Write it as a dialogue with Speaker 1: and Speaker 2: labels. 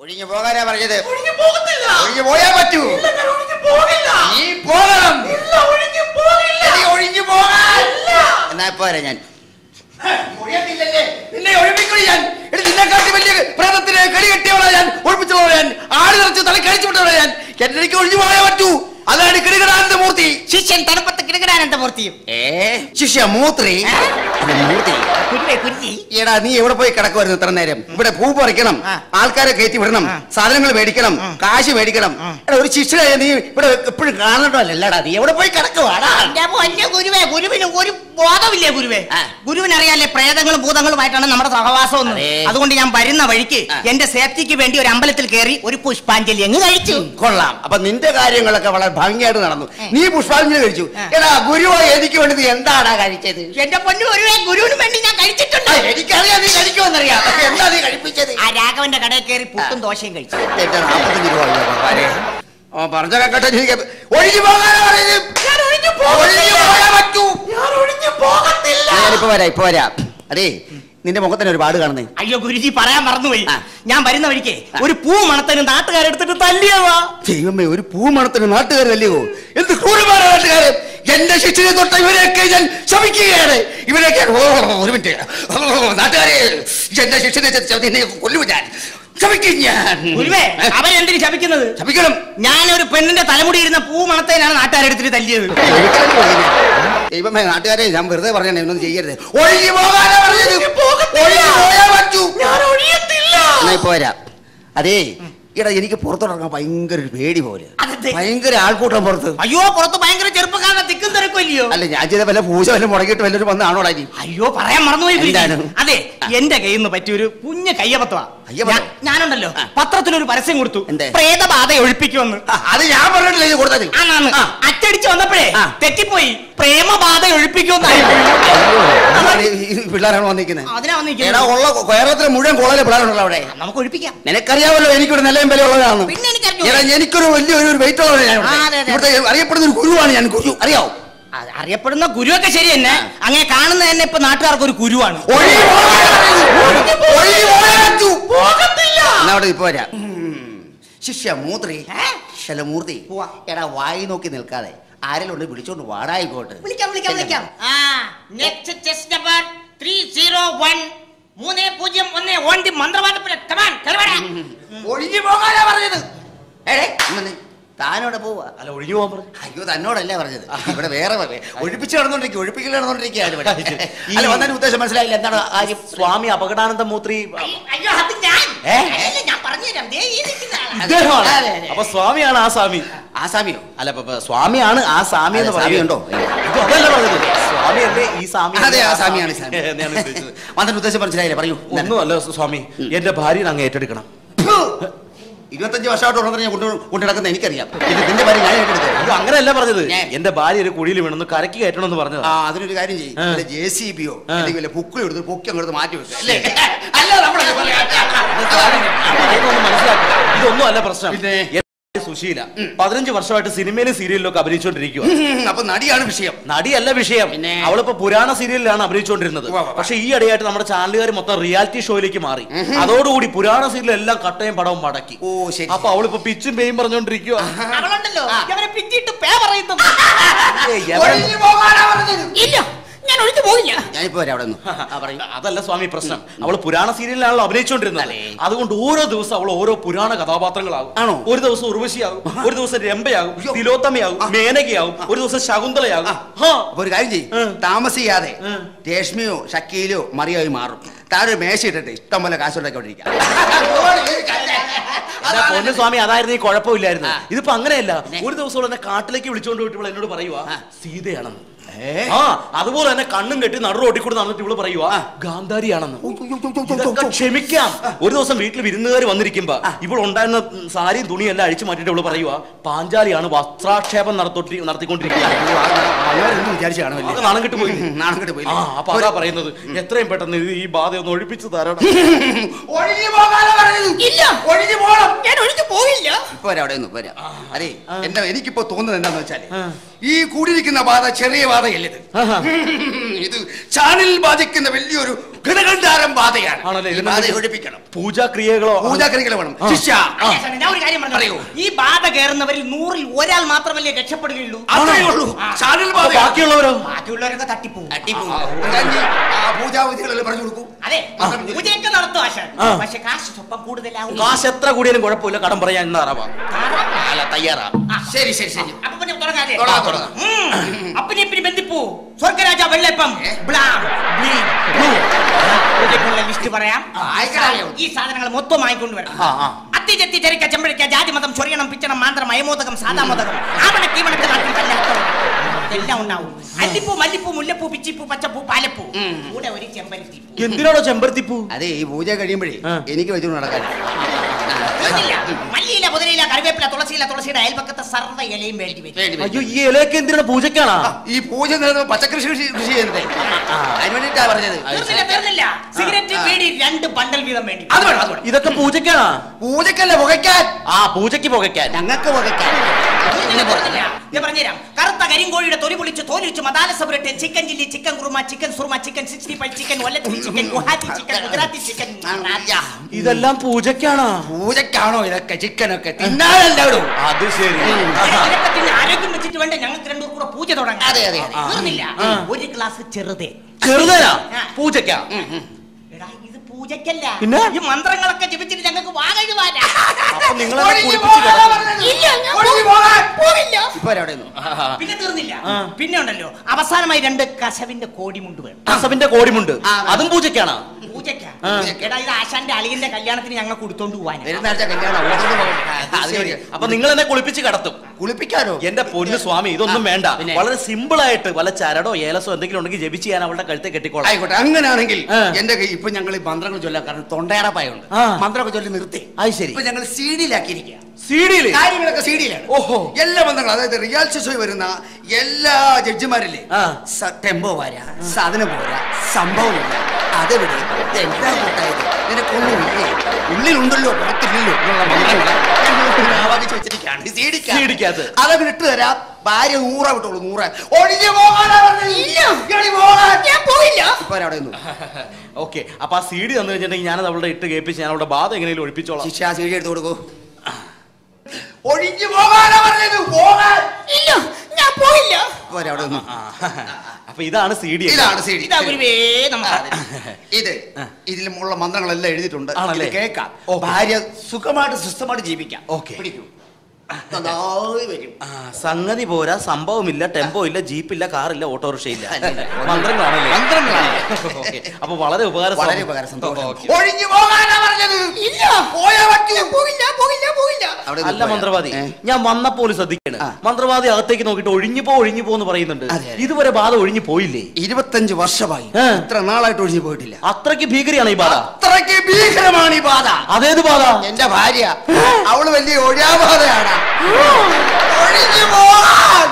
Speaker 1: ഒഴിഞ്ഞു പോകാനാ പറഞ്ഞത്.
Speaker 2: ഒഴിഞ്ഞു
Speaker 1: പോയാ പറ്റൂ. നീ പോകണം.
Speaker 2: ഒഴിഞ്ഞു
Speaker 1: പോകാൻ. എന്നാ പോരാ ഞാൻ? നിന്നെ ഒഴിപ്പിക്കുള്ളൂ ഞാൻ. നിന്നെക്കാട്ടി വലിയ പ്രേതത്തിന് കളി കെട്ടിയവളാ ഞാൻ. ഒഴിപ്പിച്ചുള്ളവളാ ഞാൻ. ആടി നിറച്ച് തല കഴിച്ചു വിട്ടവളാ ഞാൻ എനിക്ക് ഒഴിഞ്ഞു പോയാ പറ്റൂ. അതാണ് കിടുകിടാനന്ദ മൂർത്തി
Speaker 3: ശിഷ്യൻ തണുപ്പത്ത് കിടകിടാനന്ത മൂർത്തിയും
Speaker 1: ഏ ശിഷ്യ മൂത്രി അല്ല, മൂർത്തി
Speaker 3: കുരുവേ കുരുതി
Speaker 1: എടാ നീ എവിടെ പോയി കിടക്കുമായിരുന്നു ഇത്ര നേരം ഇവിടെ പൂ പറിക്കണം
Speaker 3: ആ.
Speaker 1: ആൾക്കാരെ കയറ്റി വിടണം സാധനങ്ങൾ മേടിക്കണം കാശ് മേടിക്കണം. എടാ ഒരു ശിക്ഷ നീ ഇവിടെ എപ്പോഴും കാണണ്ടല്ലടാ നീ എവിടെ പോയി കിടക്കുവാടാ?
Speaker 3: എന്റെ പൊന്നെ ഗുരുവേ ഗുരുവിന് ഒരു ബോധമില്ലേ ഗുരുവേ? ഗുരുവിനറിയാലേ അറിയാലേ പ്രേതങ്ങളും ഭൂതങ്ങളുമായിട്ടാണ് നമ്മുടെ സഹവാസം
Speaker 1: ഒന്നും
Speaker 3: അതുകൊണ്ട് ഞാൻ വരുന്ന വഴിക്ക്. എന്റെ സേഫ്റ്റിക്ക് വേണ്ടി ഒരു അമ്പലത്തിൽ കയറി ഒരു പുഷ്പാഞ്ജലി അങ്ങ് കഴിച്ചു.
Speaker 1: കൊള്ളാം. അപ്പൊ നിന്റെ കാര്യങ്ങളൊക്കെ വളരെ ഭംഗിയായിട്ട് നടന്നു. നീ പുഷ്പാഞ്ജലി കഴിച്ചു. എടാ ഗുരുവോ എനിക്ക് വേണ്ടി നീ എന്താടാ കഴിച്ചത്?
Speaker 3: എന്റെ പൊന്നു ഗുരുവേ ഗുരുവിന് വേണ്ടി ഞാൻ കഴിച്ചിട്ടുണ്ട്.
Speaker 1: എനിക്കറിയാം നീ കഴിക്കുമെന്നറിയാം. പക്ഷെ എന്താ നീ കഴിപ്പിച്ചത്?
Speaker 3: ആ രാഘവന്റെ കടയിൽ കയറി പുട്ടും ദോശയും കഴിച്ചു.
Speaker 1: പറഞ്ഞ കേട്ടെ ഒഴിഞ്ഞു പോകാനാ പറയുന്നത്.
Speaker 2: ഞാൻ ഒഴിഞ്ഞു
Speaker 1: ഒഴിഞ്ഞു
Speaker 2: പോകത്തില്ല.
Speaker 1: ഞാനിപ്പോ വരാം ഇപ്പൊ വരാം. അതേ നിന്റെ മുഖത്തിന് ഒരു പാട് കാണുന്നേ.
Speaker 3: അയ്യോ ഗുരുജി പറയാൻ മറന്നുപോയി. ഞാൻ വരുന്ന വഴിക്ക് ഒരു പൂ മണത്തിന് നാട്ടുകാരെടുത്തിട്ട് തല്ലിയവാ
Speaker 1: ദൈവമേ ഒരു പൂമണത്തിന് നാട്ടുകാരല്ലയോ എന്ത് ക്രൂരമായ നാട്ടുകാര്? എന്റെ ശിക്ഷയെ തൊട്ട ഇവരെയൊക്കെ ഞാൻ ശമിക്കുകയാണ്. ഇവരെയൊക്കെ ഓ ഒരു മിനിറ്റ്. നാട്ടുകാരെ എന്റെ ശിക്ഷനെ കൊല്ലു ഞാൻ?
Speaker 3: ശപിക്കുന്നത്
Speaker 1: ശമിക്കണം.
Speaker 3: ഞാനൊരു പെണ്ണിന്റെ തലമുടി ഇരുന്ന പൂ മണത്തേനാണ് നാട്ടുകാരെടുത്തിട്ട് തല്ലിയത്.
Speaker 1: ദൈവമേ നാട്ടുകാരെ ഞാൻ വെറുതെ പറഞ്ഞേ ഒന്നും ചെയ്യരുത്. ഒഴുകി പോകാനാ പറഞ്ഞത്.
Speaker 2: ഒഴിഞ്ഞു പോകത്തില്ല.
Speaker 1: ഒഴുകി പോയാ പറ്റൂ.
Speaker 2: ഞാൻ ഒഴിയത്തില്ല.
Speaker 1: എന്നാ ഇപ്പൊ വരാം. അതേ ഇടാ എനിക്ക് പുറത്തോട്ടിറങ്ങാൻ ഭയങ്കര ഒരു പേടി പോലെ.
Speaker 3: അതെന്തേ?
Speaker 1: ഭയങ്കര ആൾക്കൂട്ടം പുറത്ത്.
Speaker 3: അയ്യോ പുറത്ത് ഭയങ്കര ചെറുപ്പക്കാരുടെ തിക്കും തിരക്കില്ലയോ
Speaker 1: അല്ല ഞാൻ ചെയ്ത വല്ല പൂജ വല്ല മുടങ്ങിയിട്ട് വല്ലൊരു വന്നാണോടാ ഇനി.
Speaker 3: അയ്യോ പറയാൻ മറന്നുപോയി ഗുരുജി.
Speaker 1: എന്താണ്?
Speaker 3: അതെ എന്റെ കയ്യിൽ നിന്ന് പറ്റിയൊരു കുഞ്ഞ
Speaker 1: കയ്യബദ്ധം?
Speaker 3: ഞാൻ- ഞാനുണ്ടല്ലോ.
Speaker 1: പത്രത്തിൽ
Speaker 3: പത്രത്തിലൊരു പരസ്യം കൊടുത്തു.
Speaker 1: എന്തേ?
Speaker 3: പ്രേതബാധ ഒഴിപ്പിക്കുമെന്ന്.
Speaker 1: അത് ഞാൻ പറഞ്ഞിട്ടില്ല ഇത് കൊടുത്തത് ആ.
Speaker 3: അച്ചടിച്ച് വന്നപ്പോഴേ
Speaker 1: ആ.
Speaker 3: തെറ്റിപ്പോയി. പ്രേമബാധ ഒഴിപ്പിക്കുമെന്നായി.
Speaker 1: പിള്ളേരാണ് വന്നിരിക്കുന്നത്
Speaker 3: അതിനാ
Speaker 1: എടാ
Speaker 3: വന്നിരിക്കുന്നത്
Speaker 1: ഉള്ള കേരളത്തിലെ മുഴുവൻ കോളേജിലെ പിള്ളേരുണ്ടല്ലോ അവിടെ.
Speaker 3: നമുക്ക് ഒഴിപ്പിക്കാം.
Speaker 1: നിനക്കറിയാമല്ലോ എനിക്കൊരു നിലയും വില ഉള്ളതാണ്
Speaker 3: പിന്നെ
Speaker 1: എനിക്കൊരു വലിയ ഒരു വെയിറ്റ് ഉള്ളതാണ് ഞാൻ
Speaker 3: ആ, അതെ, അതെ.
Speaker 1: ഇവിടുത്തെ അറിയപ്പെടുന്ന ഒരു ഗുരുവാണ് ഞാൻ. ഗുരു അറിയാവോ?
Speaker 3: അറിയപ്പെടുന്ന ഗുരുവൊക്കെ ശരി തന്നെ. അങ്ങനെ കാണുന്ന തന്നെ ഇപ്പൊ നാട്ടുകാർക്ക് ഒരു
Speaker 1: ഗുരുവാണ്. ശിഷ്യ മൂത്രി? ശലമൂർത്തി. എടാ വായി നോക്കി നിൽക്കാതെ. ആരെങ്കിലും ഉണ്ട് വിളിച്ചോണ്ട് വാടായിക്കോട്ട്
Speaker 3: വിളിക്കാം വിളിക്കാം വിളിക്കാം.
Speaker 4: ആ next chest number three zero one മൂന്ന് പൂജ്യം ഒന്ന്. ഓണ്ടി മന്ത്രവാദപ്പുര കമാൻ
Speaker 1: ഒഴിഞ്ഞു പോകാനാ പറഞ്ഞത്. എടേ താനോടെ പോവാ.
Speaker 5: അല്ല ഒഴിഞ്ഞു പോകാൻ പറഞ്ഞു.
Speaker 1: അയ്യോ തന്നോടല്ല പറഞ്ഞത്. ഇവിടെ വേറെ ഒഴിപ്പിച്ച് നടന്നോണ്ടിരിക്കും ഒഴിപ്പിക്കൽ നടന്നോണ്ടിരിക്കുകയാണ് വന്നതിന് ഉദ്ദേശം മനസ്സിലായില്ല. എന്താണ്
Speaker 5: സ്വാമി അപകടാനന്ദ മൂത്രി. അപ്പൊ സ്വാമിയാണ് ആ സ്വാമി. ആ സ്വാമിയോ? അല്ല സ്വാമിയാണ് ആ സ്വാമി എന്ന് പറയുന്നുണ്ടോ അതല്ല പറഞ്ഞത്. സ്വാമി അല്ലേ ഈ സ്വാമി
Speaker 1: അതെ ആ സ്വാമിയാണ് വന്നതിന് ഉദ്ദേശം മനസ്സിലായില്ലേ? പറയൂ.
Speaker 5: ഒന്നും അല്ല സ്വാമി എന്റെ ഭാര്യനെ അങ്ങ് ഏറ്റെടുക്കണം!
Speaker 1: ഇരുപത്തഞ്ച് വർഷമായിട്ട് ഉടനെ ഞാൻ കൊണ്ടു കൊണ്ടു നടക്കുന്ന എനിക്കറിയാം. ഇതിന്റെ നിന്റെ പേര് ഞാൻ ഏറ്റെടുത്തത്.
Speaker 5: അയ്യോ അങ്ങനെയല്ല പറഞ്ഞത്. എന്റെ ഭാര്യ ഒരു കുഴിയിൽ വീണെന്ന് കരക്കി കയറ്റണമെന്ന് പറഞ്ഞത്.
Speaker 1: ആ അതിനൊരു കാര്യം ചെയ്യും. ജെ സി ബിയോ. അല്ലെങ്കിൽ പൊക്കി എടുത്ത് പൊക്കി അങ്ങോട്ട് മാറ്റി വെച്ചു അല്ലേ? അല്ല നമ്മളെ
Speaker 5: മനസ്സിലാക്കുക ഇതൊന്നും അല്ല പ്രശ്നം. സുശീല പതിനഞ്ച് വർഷമായിട്ട് സിനിമയിലും സീരിയലിലും ഒക്കെ അഭിനയിച്ചുകൊണ്ടിരിക്കുക
Speaker 1: അപ്പൊ നടിയാണ് വിഷയം.
Speaker 5: നടിയല്ല വിഷയം.
Speaker 1: പിന്നെ?
Speaker 5: അവളിപ്പോ പുരാണ സീരിയലിലാണ് അഭിനയിച്ചുകൊണ്ടിരുന്നത്.
Speaker 1: ഉവ്വ് ഉവ്വ്.
Speaker 5: പക്ഷെ ഈ ഇടയായിട്ട് നമ്മുടെ ചാനലുകാർ മൊത്തം റിയാലിറ്റി ഷോയിലേക്ക് മാറി. അതോടുകൂടി പുരാണ സീരിയൽ എല്ലാം കട്ടയും പടവും മടക്കി.
Speaker 1: ഓ ശരി
Speaker 5: അപ്പൊ അവളിപ്പോ പിച്ചും പേയും പറഞ്ഞോണ്ടിരിക്കുക
Speaker 3: അവളുണ്ടല്ലോ. ഇവരെ പിറ്റിട്ട് പേ പറയുന്നു. ഇല്ല. ഞാൻ ഒഴിച്ചു പോയില്ല
Speaker 1: ഞാനിപ്പോ വരാം അവിടെ നിന്ന് ആ പറയൂ.
Speaker 5: അതല്ല സ്വാമി പ്രശ്നം. അവൾ പുരാണ സീരിയലിലാണല്ലോ അഭിനയിച്ചുകൊണ്ടിരുന്നത് അതുകൊണ്ട് ഓരോ ദിവസം അവൾ ഓരോ പുരാണ കഥാപാത്രങ്ങളാകും.
Speaker 1: ആണോ?
Speaker 5: ഒരു ദിവസം ഉർവശിയാകും ഒരു ദിവസം രംഭയാകും തിലോത്തമയാകും മേനകയാകും ഒരു ദിവസം ശകുന്തളയാകും.
Speaker 1: ഒരു കാര്യം ചെയ്യും. താമസിയാതെ രേഷ്മിയോ ഷക്കീലോ മറിയോയി മാറും. താഴെ മേശ ഇട്ടിട്ട് ഇഷ്ടം പോലെ കാശുണ്ടാക്കിക്കൊണ്ടിരിക്കാം
Speaker 5: സ്വാമി അതായിരുന്നു ഈ കുഴപ്പമില്ലായിരുന്നു. ഇതിപ്പോ അങ്ങനെയല്ല. ഒരു ദിവസം എന്നെ കാട്ടിലേക്ക് വിളിച്ചോണ്ട് പോയിട്ട് എന്നോട് പറയുക സീതയാണെന്ന്. ആ അതുപോലെ തന്നെ കണ്ണും കെട്ടി നടു റോട്ടിൽ കൂടി നടന്നിട്ട് ഇവൾ പറയുക ഗാന്ധാരിയാണെന്ന്. ഇതൊക്കെ ക്ഷമിക്കാം. ഒരു ദിവസം വീട്ടിൽ വിരുന്നുകാർ വന്നിരിക്കുമ്പോ ഇവൾ ഉണ്ടായിരുന്ന സാരിയും തുണിയും എല്ലാം അഴിച്ചു മാറ്റിട്ട് ഇവൾ പറയുക പാഞ്ചാലിയാണ് വസ്ത്രാക്ഷേപം നടത്തി നടത്തിക്കൊണ്ടിരിക്കുന്നത്.
Speaker 1: അങ്ങനെയൊന്നും വിചാരിച്ചു കാണുമല്ലേ
Speaker 5: ആകെ നാണം കെട്ട് പോയി
Speaker 1: നാണം കെട്ട് പോയി
Speaker 5: ആ അപ്പൊ അതാ പറയുന്നത്. എത്രയും പെട്ടെന്ന് ഇത് ഈ ബാധ ഒന്ന് ഒഴിപ്പിച്ചു തരണം.
Speaker 3: ഇല്ല.
Speaker 1: ഒഴിഞ്ഞു പോകണം
Speaker 3: ഞാൻ ഒഴിച്ചു പോയില്ല
Speaker 1: പോരാ അവിടെ ഒന്ന് പോരാ അതെ എന്താ എനിക്കിപ്പോ തോന്നുന്നത് എന്താന്ന് വെച്ചാൽ ഈ കൂടിയിരിക്കുന്ന ബാധ ചെറിയ ബാധയല്ല
Speaker 5: ഇത്
Speaker 1: ഇത് ചാനൽ ബാധിക്കുന്ന വലിയൊരു ഘടകണ്ഡാരം ബാധയാണ്. ഒഴിപ്പിക്കണം.
Speaker 5: പൂജാക്രിയകളോ
Speaker 1: പൂജാക്രികൾ വേണം.
Speaker 3: ശിക്ഷ ഞാൻ ഒരു കാര്യം പറഞ്ഞു
Speaker 1: പറയൂ.
Speaker 3: ഈ ബാധ കയറുന്നവരിൽ നൂറിൽ ഒരാൾ മാത്രമല്ലേ രക്ഷപ്പെടുകയുള്ളൂ?
Speaker 1: അത്രയേ ഉള്ളൂ. ചാനൽ ബാധ
Speaker 5: ബാക്കിയുള്ളവരോ?
Speaker 3: ബാക്കിയുള്ളവരൊക്കെ തട്ടിപ്പോ
Speaker 1: ആ. പൂജാവിധികളെല്ലാം പറഞ്ഞു കൊടുക്കും.
Speaker 3: അതെ. പൂജയൊക്കെ നടത്തും ആശാൻ. പക്ഷെ കാശ് സ്വപ്പം കൂടുതലാവും.
Speaker 5: കാശ് എത്ര കൂടിയാലും കുഴപ്പമില്ല. കടം പറയാൻ
Speaker 1: അല്ല തയ്യാറാ. ശരി ശരി ശരി.
Speaker 3: അപ്പൊ പിന്നെ തുടങ്ങാതെ
Speaker 1: തുടങ്ങാം, തുടങ്ങാം.
Speaker 3: അപ്പനെ പിന്നെ ബന്ധിപ്പൂ. സ്വർഗരാജ വെള്ളപ്പം. ലിസ്റ്റ് പറയാം. ഈ സാധനങ്ങൾ മൊത്തം വാങ്ങിക്കൊണ്ട്
Speaker 5: വരാം.
Speaker 3: അത്തി ചെത്തി ചെറിക്ക ചെമ്പഴിക്ക ജാതിമതം ചൊറിയണം പിച്ചണം മാന്ത്രം അയമോദകം സാദാമോദകം ആവണ ഈവണക്ക് നാട്ടിൽ കല്ലാത്തവൻ എല്ലാം ഉണ്ടാവും. അല്ലിപ്പൂ മല്ലിപ്പൂ മുല്ലപ്പൂ പിച്ചിപ്പൂ പച്ചപ്പൂ പാലപ്പൂ. കൂടെ ഒരു ചെമ്പരത്തി പൂ.
Speaker 5: എന്തിനാണോ ചെമ്പരത്തിപ്പൂ?
Speaker 1: അതെ ഈ പൂജ കഴിയുമ്പോഴേ എനിക്ക് വെച്ചു നടക്കാൻ.
Speaker 3: മല്ലിയില പുതിനയില കറിവേപ്പില തുളസിയില തുളസിയുടെ അയൽപക്കത്തെ സർവ ഇലയും വേണ്ടി വരും.
Speaker 5: അയ്യോ ഈ ഇലയൊക്കെ എന്തിനാണ് പൂജക്കാണാ
Speaker 1: ഈ പൂജ നേടുന്ന പച്ചക്കൃഷി കൃഷി കൃഷി ചെയ്യുന്നത്. അതിന് വേണ്ടിട്ടാ പറഞ്ഞത്.
Speaker 3: തീർന്നില്ല തീർന്നില്ല. സിഗരറ്റ് ബീഡി രണ്ട് ബണ്ടൽ വീതം വേണ്ടി വരും.
Speaker 1: അത് വേണം അത് വേണം.
Speaker 5: ഇതൊക്കെ പൂജക്കാണാ
Speaker 1: പൂജക്കല്ല പുകയ്ക്കാൻ.
Speaker 5: ആ പൂജയ്ക്ക് പുകയ്ക്കാൻ.
Speaker 1: ഞങ്ങൾക്ക് പുകയ്ക്കാൻ.
Speaker 3: ഞാൻ പറഞ്ഞുതരാം. കറുത്ത കരിങ്കോഴിയുടെ തൊലി പൊളിച്ച് തോലിച്ച് masala സബറട്ട് chicken chilli chicken kurma chicken Soorma chicken sixty five chicken ഒല്ലത്തി chicken Guwahati chicken Gujarati chicken
Speaker 5: ഇതെല്ലാം പൂജക്കാണാ
Speaker 1: പൂജക്കാണോ ഇതൊക്കെ ചിക്കനൊക്കെ? തിന്നാളല്ലോ
Speaker 5: അത് ശരി.
Speaker 3: ഇതൊക്കെ തിന്ന് ആരോഗ്യം വെച്ചിട്ട് വേണ്ട? ഞങ്ങൾക്ക് രണ്ടു കൂടെ പൂജ തുടങ്ങാം.
Speaker 1: അതെ, അതെ, അതെ.
Speaker 3: തീർന്നില്ല. ഒരു ഗ്ലാസ് ചെറുതേ.
Speaker 5: ചെറുതനാ
Speaker 3: ആ.
Speaker 5: പൂജക്കാ
Speaker 3: എടാ ഇത് പൂജക്കല്ല
Speaker 5: പിന്നെ?
Speaker 3: ഈ മന്ത്രങ്ങളൊക്കെ ജപിച്ചിട്ട് ഞങ്ങൾക്ക് വാകഴുവാനാ
Speaker 5: അപ്പൊ നിങ്ങളെ കുളിപ്പിച്ച് കിടത്തും.
Speaker 3: പോ-
Speaker 1: അവിടെ നിന്ന്
Speaker 3: പിന്നെ തീർന്നില്ല. പിന്നെ ഉണ്ടല്ലോ അവസാനമായി രണ്ട് കശവിന്റെ കോടിമുണ്ട് വേണം.
Speaker 5: കസവിന്റെ കോടിമുണ്ട്.
Speaker 1: ആ.
Speaker 5: അതും പൂജയ്ക്കാണ്?
Speaker 3: പൂജക്കാ
Speaker 5: ആ.
Speaker 3: എടാ ഇത് ആശാന്റെ അളിയന്റെ കല്യാണത്തിന് ഞങ്ങൾ കൊടുത്തോണ്ട് പോവാൻ
Speaker 1: വരുന്ന ആഴ്ച കല്യാണം. അത് ശരി.
Speaker 5: അപ്പൊ നിങ്ങൾ എന്നെ കുളിപ്പിച്ച് കടത്തും.
Speaker 1: കുളിപ്പിക്കാനോ?
Speaker 5: എന്റെ പൊന്ന് സ്വാമി ഇതൊന്നും വേണ്ട.
Speaker 1: പിന്നെ?
Speaker 5: വളരെ സിമ്പിൾ ആയിട്ട് വല്ല ചരടോ ഏലസോ എന്തെങ്കിലും ഉണ്ടെങ്കിൽ ജപിച്ച് ഞാൻ അവളുടെ കഴുത്തെ കെട്ടിക്കോളാം.
Speaker 1: ആയിക്കോട്ടെ. അങ്ങനെയാണെങ്കിൽ
Speaker 5: ആ.
Speaker 1: എന്റെ കൈ ഇപ്പൊ ഞങ്ങൾ ഈ മന്ത്രങ്ങൾ ചൊല്ലാം കാരണം തൊണ്ടയറപ്പായുണ്ട്
Speaker 5: ആ.
Speaker 1: മന്ത്രമൊക്കെ ചൊല്ലി നിർത്തി.
Speaker 5: അത് ശരി.
Speaker 1: ഇപ്പൊ ഞങ്ങൾ സി ഡിയിലാക്കിയിരിക്കുക
Speaker 5: സീഡിയിൽ
Speaker 1: കാര്യങ്ങളൊക്കെ സി ഡിയിലാണ്
Speaker 5: ഓഹോ.
Speaker 1: എല്ലാ ബന്ധങ്ങളും അതായത് റിയാലിറ്റി ഷോയിൽ വരുന്ന എല്ലാ ജഡ്ജിമാരില്ലേ. ടെമ്പോ പോരാ സാധനം പോരാ സംഭവമില്ല അതെവിടെ? എന്താ കൂട്ടായത്? നിനക്കൊന്നുമില്ലേ ഉള്ളിലുണ്ടല്ലോ പുറത്തില്ലല്ലോ. അതങ്ങ് ഇട്ട് തരാം. ഭാര്യ നൂറ വിട്ടോളൂ നൂറ്. ഒഴിഞ്ഞു പോകാൻ.
Speaker 5: ഓക്കെ. അപ്പൊ ആ സീഡി തന്നു കഴിഞ്ഞിട്ടുണ്ടെങ്കിൽ ഞാനത് അവളുടെ ഇട്ട് കേൾപ്പിച്ച് ഞാൻ അവളുടെ ബാധ എങ്ങനെയും ഒഴിപ്പിച്ചോളാം.
Speaker 1: ശിക്ഷ സീഡി ഡി എടുത്ത് കൊടുക്കൂ. ഒഴിഞ്ഞു പോകാനാ പറഞ്ഞത്. പോകാൻ.
Speaker 3: ഇല്ല ഞാൻ പോയില്ല.
Speaker 1: ഇപ്പൊ അവിടെ
Speaker 5: ആ. അപ്പൊ ഇതാണ് സി ഡി
Speaker 1: ഇതാണ് സി ഡി.
Speaker 3: ഇതാ ഗുരുവേ നമുക്ക്
Speaker 1: ഇത് ഇതിലുള്ള മന്ത്രങ്ങളെല്ലാം എഴുതിയിട്ടുണ്ട്.
Speaker 5: ആണല്ലേ?
Speaker 1: ഇത് കേൾക്കാം. ഭാര്യ സുഖമായിട്ട് സ്വസ്ഥമായിട്ട് ജീവിക്കാം.
Speaker 5: ഓക്കേ.
Speaker 1: പിടിക്കൂ. നന്നായി വരും.
Speaker 5: ആ, സംഗതി പോരാ. സംഭവമില്ല ടെമ്പോ ഇല്ല ജീപ്പില്ല കാറില്ല ഓട്ടോറിക്ഷ ഇല്ല
Speaker 1: ഇല്ല.
Speaker 5: മന്ത്രങ്ങളാണല്ലേ?
Speaker 1: മന്ത്രങ്ങളാണ്.
Speaker 5: ഓക്കേ. അപ്പൊ വളരെ ഉപകാരം
Speaker 1: വളരെ ഉപകാരം സന്തോഷം.
Speaker 5: ഓക്കേ.
Speaker 1: ഒഴിഞ്ഞു പോകാനാ പറഞ്ഞത്. ഇല്ല. പോയാ പറ്റൂ പോകില്ല പോകില്ല പോകില്ല.
Speaker 5: അല്ല മന്ത്രവാദി ഞാൻ വന്നപ്പോൾ ശ്രദ്ധിക്കാണ്.
Speaker 1: ആ.
Speaker 5: മന്ത്രവാദി അകത്തേക്ക് നോക്കിയിട്ട് ഒഴിഞ്ഞു പോ ഒഴിഞ്ഞു പോന്ന് പറയുന്നുണ്ട്.
Speaker 1: അതെ, അതെ.
Speaker 5: ഇതുവരെ ബാധ ഒഴിഞ്ഞു പോയില്ലേ?
Speaker 1: ഇരുപത്തഞ്ച് വർഷമായി.
Speaker 5: ഏ.
Speaker 1: ഇത്ര നാളായിട്ട് ഒഴിഞ്ഞു പോയിട്ടില്ല.
Speaker 5: അത്രയ്ക്ക് ഭീകരിയാണ് ഈ ബാധ.
Speaker 1: അത്രയ്ക്ക് ഭീകരമാണ് ഈ ബാധ.
Speaker 5: അതേത് ബാധ?
Speaker 1: എന്റെ ഭാര്യ. അവൾ വലിയ ഒഴാബാധയാണ് ഒഴിഞ്ഞു പോകാൻ